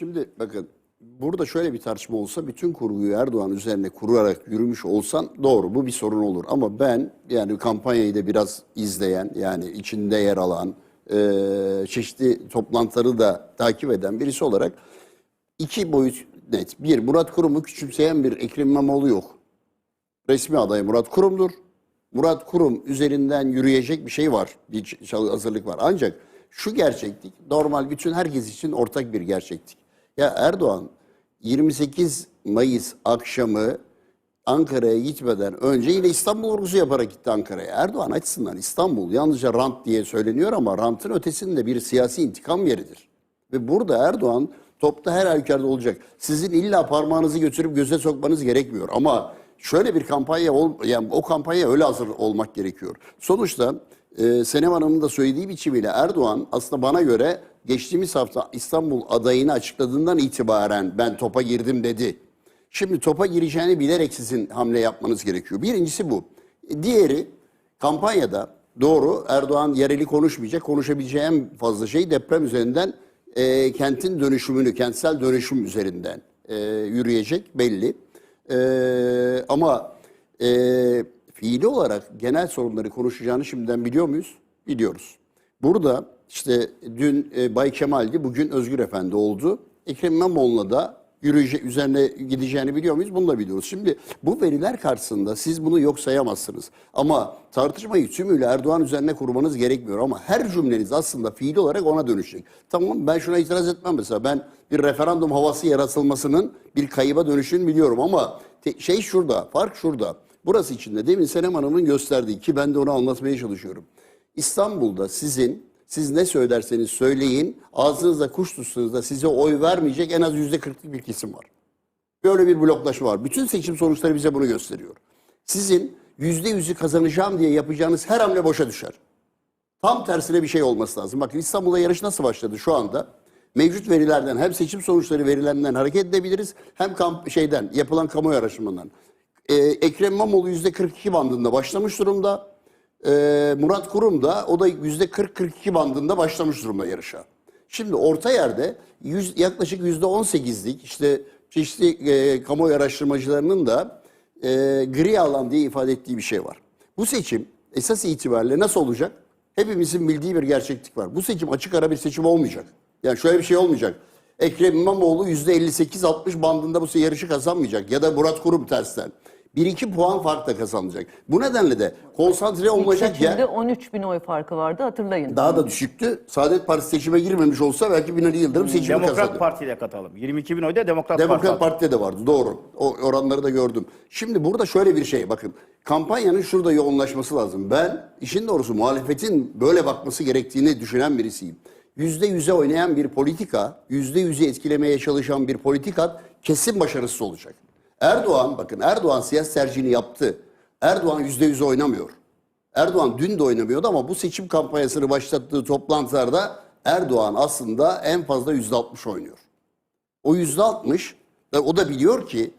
Şimdi bakın burada şöyle bir tartışma olsa bütün kurguyu Erdoğan üzerine kurarak yürümüş olsan doğru bu bir sorun olur. Ama ben yani kampanyayı da biraz izleyen yani içinde yer alan e, çeşitli toplantıları da takip eden birisi olarak iki boyut net. Bir Murat Kurum'u küçümseyen bir Ekrem İmamoğlu yok. Resmi aday Murat Kurum'dur. Murat Kurum üzerinden yürüyecek bir şey var. Bir hazırlık var. Ancak şu gerçeklik normal bütün herkes için ortak bir gerçeklik. Ya Erdoğan 28 Mayıs akşamı Ankara'ya gitmeden önce yine İstanbul vurgusu yaparak gitti Ankara'ya. Erdoğan açısından İstanbul yalnızca rant diye söyleniyor ama rantın ötesinde bir siyasi intikam yeridir. Ve burada Erdoğan topta her halükarda olacak. Sizin illa parmağınızı götürüp göze sokmanız gerekmiyor. Ama şöyle bir kampanya, ol, yani o kampanya öyle hazır olmak gerekiyor. Sonuçta e, Senem Hanım'ın da söylediği biçimiyle Erdoğan aslında bana göre geçtiğimiz hafta İstanbul adayını açıkladığından itibaren ben topa girdim dedi. Şimdi topa gireceğini bilerek sizin hamle yapmanız gerekiyor. Birincisi bu. Diğeri kampanyada doğru Erdoğan yereli konuşmayacak. Konuşabileceği en fazla şey deprem üzerinden e, kentin dönüşümünü, kentsel dönüşüm üzerinden e, yürüyecek belli. E, ama e, fiili olarak genel sorunları konuşacağını şimdiden biliyor muyuz? Biliyoruz. Burada işte dün e, Bay Kemal'di, bugün Özgür Efendi oldu. Ekrem İmamoğlu'na da yürüyecek, üzerine gideceğini biliyor muyuz? Bunu da biliyoruz. Şimdi bu veriler karşısında siz bunu yok sayamazsınız. Ama tartışmayı tümüyle Erdoğan üzerine kurmanız gerekmiyor. Ama her cümleniz aslında fiili olarak ona dönüşecek. Tamam ben şuna itiraz etmem mesela. Ben bir referandum havası yaratılmasının bir kayıba dönüşünü biliyorum ama şey şurada, fark şurada. Burası içinde demin Senem Hanım'ın gösterdiği ki ben de onu anlatmaya çalışıyorum. İstanbul'da sizin siz ne söylerseniz söyleyin ağzınızda kuş tutsanız da size oy vermeyecek en az yüzde kırklık bir kesim var. Böyle bir bloklaşma var. Bütün seçim sonuçları bize bunu gösteriyor. Sizin yüzde yüzü kazanacağım diye yapacağınız her hamle boşa düşer. Tam tersine bir şey olması lazım. Bakın İstanbul'da yarış nasıl başladı şu anda? Mevcut verilerden hem seçim sonuçları verilerinden hareket edebiliriz hem kamp şeyden yapılan kamuoyu araştırmalarından. Ee, Ekrem İmamoğlu yüzde 42 bandında başlamış durumda. Ee, Murat Kurum da o da yüzde 40-42 bandında başlamış durumda yarışa. Şimdi orta yerde yüz, yaklaşık yüzde 18'lik işte çeşitli e, kamuoyu araştırmacılarının da e, gri alan diye ifade ettiği bir şey var. Bu seçim esas itibariyle nasıl olacak? Hepimizin bildiği bir gerçeklik var. Bu seçim açık ara bir seçim olmayacak. Yani şöyle bir şey olmayacak. Ekrem İmamoğlu %58-60 bandında bu yarışı kazanmayacak. Ya da Murat Kurum tersten. 1-2 puan farkla kazanacak. Bu nedenle de konsantre İlk olacak yer seçimde 13 bin oy farkı vardı hatırlayın. daha da düşüktü. Saadet Partisi seçime girmemiş olsa belki Binali Yıldırım seçimi Demokrat kazanır. Parti'yle katalım. 22 bin oyda Demokrat, Demokrat Parti. Parti'de de vardı doğru. O oranları da gördüm. Şimdi burada şöyle bir şey bakın. Kampanyanın şurada yoğunlaşması lazım. Ben işin doğrusu muhalefetin böyle bakması gerektiğini düşünen birisiyim. Yüzde yüze oynayan bir politika, yüzde yüzü etkilemeye çalışan bir politika kesin başarısız olacak. Erdoğan bakın Erdoğan siyasi tercihini yaptı. Erdoğan yüzde yüze oynamıyor. Erdoğan dün de oynamıyordu ama bu seçim kampanyasını başlattığı toplantılarda Erdoğan aslında en fazla yüzde altmış oynuyor. O yüzde altmış ve o da biliyor ki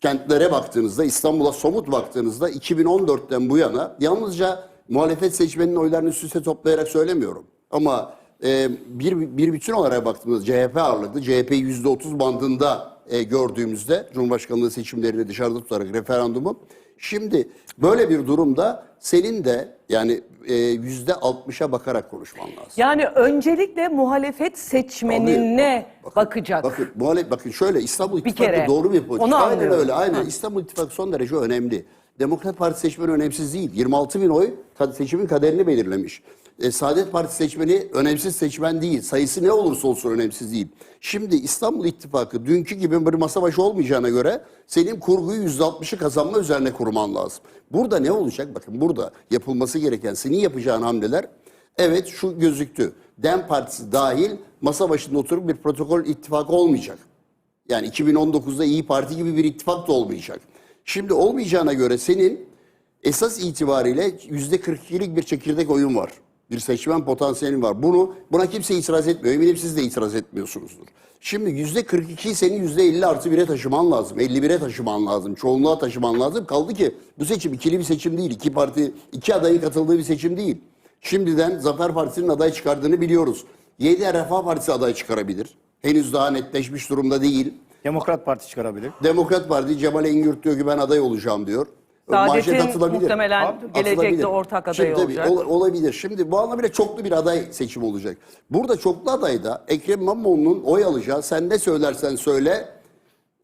kentlere baktığınızda İstanbul'a somut baktığınızda 2014'ten bu yana yalnızca muhalefet seçmeninin oylarını üst üste toplayarak söylemiyorum. Ama e, bir, bir bütün olarak baktığımızda CHP ağırlıklı. CHP yüzde otuz bandında e, gördüğümüzde Cumhurbaşkanlığı seçimlerini dışarıda tutarak referandumu. Şimdi böyle bir durumda senin de yani e, yüzde altmışa bakarak konuşman lazım. Yani öncelikle muhalefet seçmenine Bakın, bakacak. Bakın, muhalefet, bakın şöyle İstanbul İttifakı kere. doğru bir politika. Onu aynen anlıyorum. öyle. Aynen. İstanbul İttifakı son derece önemli. Demokrat Parti seçmeni önemsiz değil. 26 bin oy seçimin kaderini belirlemiş. E, Saadet Parti seçmeni önemsiz seçmen değil. Sayısı ne olursa olsun önemsiz değil. Şimdi İstanbul İttifakı dünkü gibi bir masa başı olmayacağına göre senin kurguyu %60'ı kazanma üzerine kurman lazım. Burada ne olacak? Bakın burada yapılması gereken senin yapacağın hamleler Evet şu gözüktü. Dem Partisi dahil masa başında oturup bir protokol ittifakı olmayacak. Yani 2019'da İyi Parti gibi bir ittifak da olmayacak. Şimdi olmayacağına göre senin esas itibariyle %42'lik bir çekirdek oyun var. Bir seçmen potansiyelin var. Bunu buna kimse itiraz etmiyor. Eminim siz de itiraz etmiyorsunuzdur. Şimdi %42'yi senin %50 artı 1'e taşıman lazım. 51'e taşıman lazım. Çoğunluğa taşıman lazım. Kaldı ki bu seçim ikili bir seçim değil. İki parti, iki adayın katıldığı bir seçim değil. Şimdiden Zafer Partisi'nin aday çıkardığını biliyoruz. 7 Refah Partisi aday çıkarabilir. Henüz daha netleşmiş durumda değil. Demokrat Parti çıkarabilir. Demokrat Parti Cemal Engürt diyor ki ben aday olacağım diyor. Saadet'in Manşet atılabilir. muhtemelen Abi, gelecekte Atılabilir. ortak Şimdi adayı tabii, olacak. ol- olabilir. Şimdi bu anlamıyla çoklu bir aday seçimi olacak. Burada çoklu adayda Ekrem İmamoğlu'nun oy alacağı sen ne söylersen söyle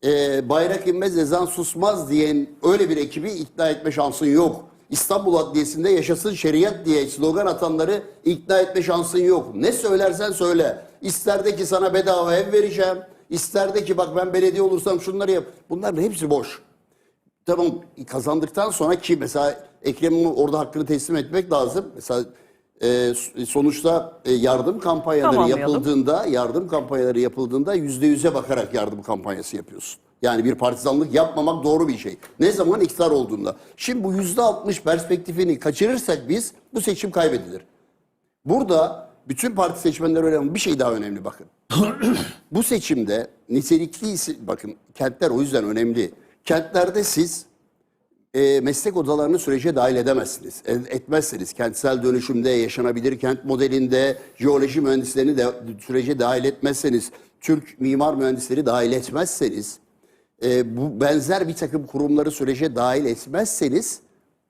e, bayrak inmez ezan susmaz diyen öyle bir ekibi ikna etme şansın yok. İstanbul Adliyesi'nde yaşasın şeriat diye slogan atanları ikna etme şansın yok. Ne söylersen söyle. İster de ki sana bedava ev vereceğim. İster de ki bak ben belediye olursam şunları yap. Bunların hepsi boş. Tamam kazandıktan sonra ki mesela Ekrem'in orada hakkını teslim etmek lazım. Mesela e, sonuçta e, yardım kampanyaları yapıldığında yardım kampanyaları yapıldığında yüzde yüze bakarak yardım kampanyası yapıyorsun. Yani bir partizanlık yapmamak doğru bir şey. Ne zaman iktidar olduğunda. Şimdi bu yüzde altmış perspektifini kaçırırsak biz bu seçim kaybedilir. Burada bütün parti seçmenleri önemli. Bir şey daha önemli bakın. Bu seçimde nitelikli bakın kentler o yüzden önemli. Kentlerde siz e, meslek odalarını sürece dahil edemezsiniz. E- etmezseniz kentsel dönüşümde, yaşanabilir kent modelinde, jeoloji mühendislerini de sürece dahil etmezseniz, Türk mimar mühendisleri dahil etmezseniz, e, bu benzer bir takım kurumları sürece dahil etmezseniz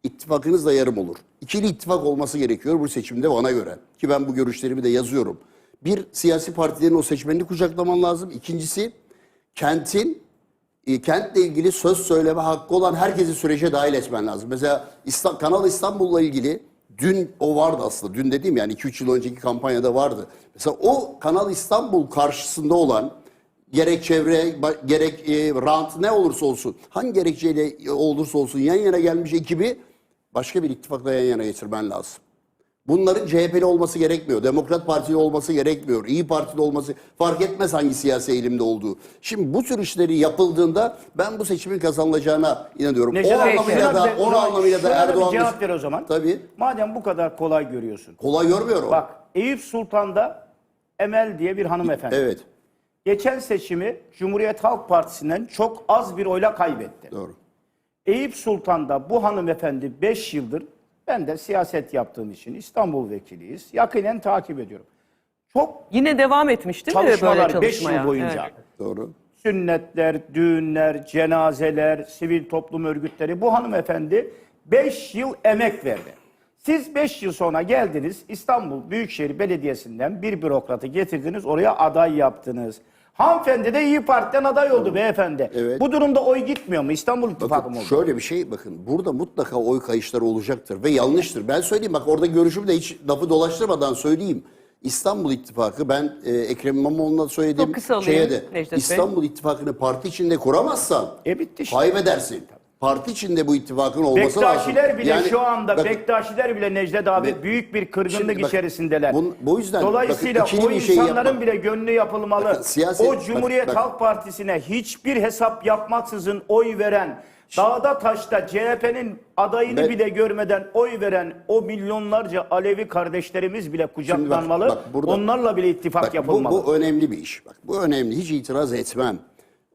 ittifakınız da yarım olur. İkili ittifak olması gerekiyor bu seçimde bana göre. Ki ben bu görüşlerimi de yazıyorum. Bir, siyasi partilerin o seçmenini kucaklaman lazım. İkincisi, kentin e, kentle ilgili söz söyleme hakkı olan herkesi sürece dahil etmen lazım. Mesela İsta- Kanal İstanbul'la ilgili dün o vardı aslında. Dün dediğim yani 2-3 yıl önceki kampanyada vardı. Mesela o Kanal İstanbul karşısında olan gerek çevre gerek e, rant ne olursa olsun hangi gerekçeyle olursa olsun yan yana gelmiş ekibi başka bir ittifakla yan yana getirmen lazım. Bunların CHP'li olması gerekmiyor. Demokrat Partili olması gerekmiyor. İyi Partili olması fark etmez hangi siyasi eğilimde olduğu. Şimdi bu tür işleri yapıldığında ben bu seçimin kazanılacağına inanıyorum. Necdet o Bey, anlamıyla da, o anlamıyla da Erdoğan cevap ver o zaman. Tabii. Madem bu kadar kolay görüyorsun. Kolay görmüyorum. Bak Eyüp Sultan'da Emel diye bir hanımefendi. Evet. Geçen seçimi Cumhuriyet Halk Partisi'nden çok az bir oyla kaybetti. Doğru. Eyüp Sultan'da bu hanımefendi 5 yıldır ben de siyaset yaptığım için İstanbul vekiliyiz. Yakinen takip ediyorum. Çok Yine devam etmiş değil mi böyle çalışmalar 5 çalışmaya? yıl boyunca. Evet. Doğru. Sünnetler, düğünler, cenazeler, sivil toplum örgütleri bu hanımefendi 5 yıl emek verdi. Siz 5 yıl sonra geldiniz İstanbul Büyükşehir Belediyesi'nden bir bürokratı getirdiniz oraya aday yaptınız. Hanımefendi de İyi Parti'den aday oldu beyefendi. Evet. Bu durumda oy gitmiyor mu? İstanbul İttifakı mı oldu? şöyle bir şey bakın burada mutlaka oy kayışları olacaktır ve yanlıştır. Ben söyleyeyim bak orada görüşümü de hiç lafı dolaştırmadan söyleyeyim. İstanbul İttifakı ben e, Ekrem İmamoğlu'na söylediğim Çok kısa alayım şeye de Necdet Bey. İstanbul İttifakı'nı parti içinde kuramazsan E bitti işte. kaybedersin. Parti içinde bu ittifakın olması Bektaşiler lazım. bile Yani şu anda bakın, Bektaşiler bile Necdet abi Be- büyük bir kırgınlık bak, içerisindeler. bun- bu yüzden Dolayısıyla bakın o şey insanların bile gönlü yapılmalı. Bakın, siyaset- o Cumhuriyet bak- bak- Halk Partisi'ne hiçbir hesap yapmaksızın oy veren, dağda taşta CHP'nin adayını Ben- bile görmeden oy veren o milyonlarca Alevi kardeşlerimiz bile kucaklanmalı. bak burada- Onlarla bile ittifak Bak, bu, yapılmalı. bu önemli bir iş. Bak bu önemli. Hiç itiraz etmem.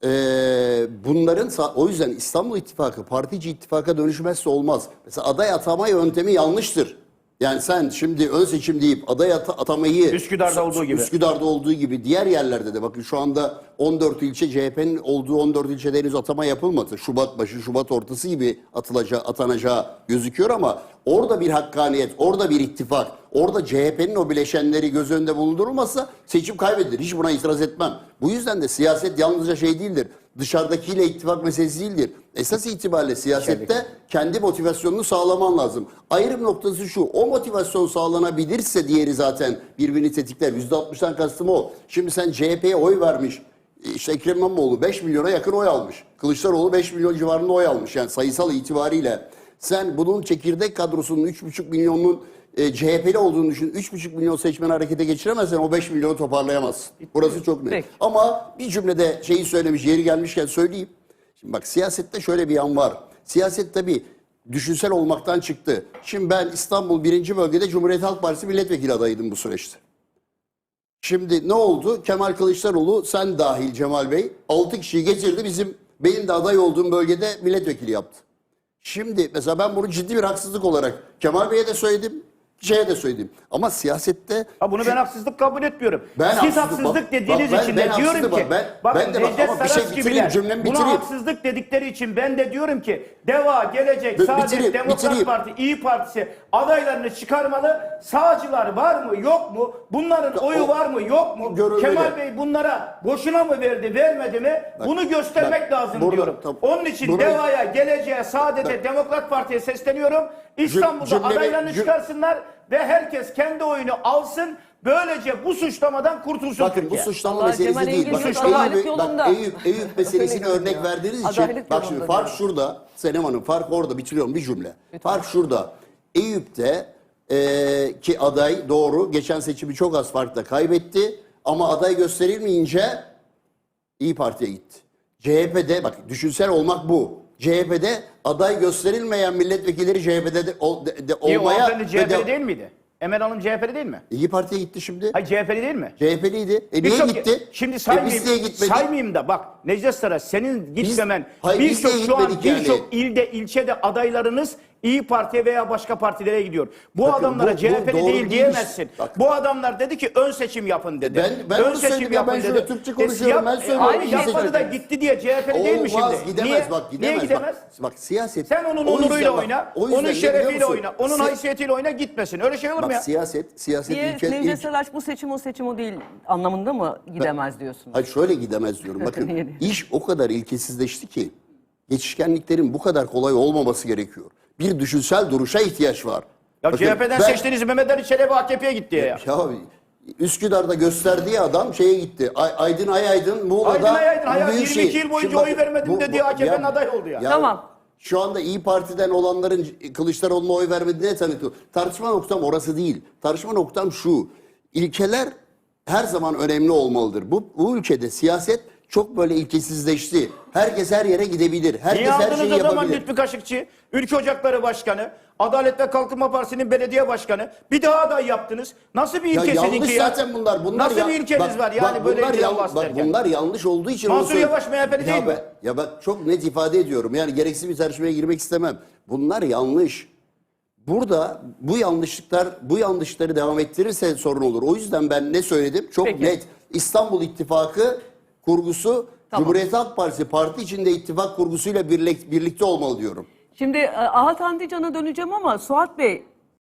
Ee, bunların o yüzden İstanbul İttifakı partici ittifaka dönüşmezse olmaz. Mesela aday atama yöntemi yanlıştır. Yani sen şimdi ön seçim deyip aday ata- atamayı Üsküdar'da olduğu gibi. Üsküdar'da olduğu gibi diğer yerlerde de bakın şu anda 14 ilçe CHP'nin olduğu 14 ilçede henüz atama yapılmadı. Şubat başı, Şubat ortası gibi atılacağı, atanacağı gözüküyor ama orada bir hakkaniyet, orada bir ittifak, orada CHP'nin o bileşenleri göz önünde bulundurulmazsa seçim kaybedilir. Hiç buna itiraz etmem. Bu yüzden de siyaset yalnızca şey değildir. Dışarıdakiyle ittifak meselesi değildir. Esas itibariyle siyasette kendi motivasyonunu sağlaman lazım. Ayrım noktası şu. O motivasyon sağlanabilirse diğeri zaten birbirini tetikler. %60'dan kastım o. Şimdi sen CHP'ye oy vermiş. İşte Ekrem İmamoğlu 5 milyona yakın oy almış. Kılıçdaroğlu 5 milyon civarında oy almış. Yani sayısal itibariyle. Sen bunun çekirdek kadrosunun 3,5 milyonun e, CHP'li olduğunu düşün. 3,5 milyon seçmeni harekete geçiremezsen o 5 milyonu toparlayamazsın. Burası çok net. Peki. Ama bir cümlede şeyi söylemiş, yeri gelmişken söyleyeyim. Şimdi bak siyasette şöyle bir yan var. Siyaset tabii düşünsel olmaktan çıktı. Şimdi ben İstanbul 1. bölgede Cumhuriyet Halk Partisi milletvekili adayıydım bu süreçte. Şimdi ne oldu? Kemal Kılıçdaroğlu sen dahil Cemal Bey 6 kişiyi getirdi bizim benim de aday olduğum bölgede milletvekili yaptı. Şimdi mesela ben bunu ciddi bir haksızlık olarak Kemal Bey'e de söyledim. Şeye de söyleyeyim. Ama siyasette Ha bunu ben haksızlık kabul etmiyorum. Ben Siz haksızlık- bak- dediğiniz bak ben- için ben de diyorum haksızlık- ki bak ben- bakın ben de bak ama bir şey bitireyim, cümlemi buna bitireyim. haksızlık dedikleri için ben de diyorum ki DEVA, Gelecek, Saadet, Demokrat bitireyim. Parti, İyi Partisi adaylarını çıkarmalı. Sağcılar var mı yok mu? Bunların oyu o- var mı yok mu? görülmeli. Kemal Bey bunlara boşuna mı verdi vermedi mi? Bunu göstermek bak, lazım burada- diyorum. tabii. Onun için Bunu- DEVA'ya, Geleceğe, Saadet'e, Demokrat Parti'ye sesleniyorum. İstanbul'da cümlemi- adaylarını cüm- çıkarsınlar ve herkes kendi oyunu alsın. Böylece bu suçlamadan kurtulsun Bakın bu Türkiye. suçlama Vallahi meselesi Cemal değil. Adalet Eyüp, yolunda. bak, Eyüp, Eyüp meselesini örnek ya. verdiğiniz Adalet için bak şimdi fark diyorum. şurada Senem Hanım fark orada bitiriyorum bir cümle. Fark şurada. Eyüp'te eee, ki aday doğru geçen seçimi çok az farkla kaybetti ama aday gösterilmeyince İyi Parti'ye gitti. CHP'de bak düşünsel olmak bu. CHP'de aday gösterilmeyen milletvekilleri CHP'de de, ol- de- de İyi, o olmaya hanımefendi ve CHP'li de- değil miydi? Emel Hanım CHP'li değil mi? İyi Parti'ye gitti şimdi. Hayır CHP'li değil mi? CHP'liydi. E niye Birçok- gitti? Şimdi E saymayayım, gitmedik? saymayayım da bak Necdet Saraç senin gitmemen hayır, biz birçok şu an gitmedik yani? birçok ilde ilçede adaylarınız İyi Parti'ye veya başka partilere gidiyor. Bu Bakın, adamlara bu- bu CHP'li doğru değil değil. diyemezsin. Bak. Bu adamlar dedi ki ön seçim yapın dedi. Ben- ben ön onu söyledim ya, ben şöyle Türkçe konuşuyorum, ben söylüyorum. Aynı yapmadı da gitti diye CHP'li değil mi Olmaz, şimdi? gidemez Niye? bak gidemez. Niye gidemez? Bak, bak siyaset. Sen onun O yüzden onuruyla bak, oyna, o yüzden onun biliyor şerefiyle musun? oyna, onun Si- haysiyetiyle oyna gitmesin. Öyle şey olur mu Bak ya? siyaset, siyaset Niye ilke, Nevzet ilk, Selaş bu seçim o seçim o değil anlamında mı gidemez diyorsun? Hayır şöyle gidemez diyorum. Bakın Yeni. iş o kadar ilkesizleşti ki geçişkenliklerin bu kadar kolay olmaması gerekiyor. Bir düşünsel duruşa ihtiyaç var. Ya Bakın, CHP'den ben- seçtiğiniz Mehmet Ali Çelebi AKP'ye gitti ya. Ya Üsküdar'da gösterdiği adam şeye gitti. Ay- Aydın Ayaydın Muğla'da Aydın Ayaydın, Büyükşehir. 22 yıl boyunca Şimdi oy vermedim bu- dediği AKP'nin aday oldu ya. Tamam. Şu anda İyi Parti'den olanların Kılıçdaroğlu'na oy vermediğine tanıtıyor. Tartışma noktam orası değil. Tartışma noktam şu. İlkeler her zaman önemli olmalıdır. Bu, bu ülkede siyaset çok böyle ilkesizleşti. Herkes her yere gidebilir. Herkes Niye her aldınız şeyi o zaman yapabilir. Lütfü Kaşıkçı, Ülke Ocakları Başkanı, Adalet ve Kalkınma Partisi'nin belediye başkanı, bir daha aday yaptınız. Nasıl bir Ya ilke yanlış seninki ya? zaten bunlar. bunlar Nasıl ya- bir ilkeniz bak- var yani bak böyle bunlar yan- bak bahsederken? bunlar yanlış olduğu için Mansur onu Yavaş MHP'li değil ya mi? ben- ya bak çok net ifade ediyorum. Yani gereksiz bir tartışmaya girmek istemem. Bunlar yanlış. Burada bu yanlışlıklar bu yanlışları devam ettirirse sorun olur. O yüzden ben ne söyledim? Çok Peki. net. İstanbul İttifakı kurgusu Tamam. Cumhuriyet Halk Partisi parti içinde ittifak kurgusuyla birlik, birlikte olmalı diyorum. Şimdi e, Ahat Andican'a döneceğim ama Suat Bey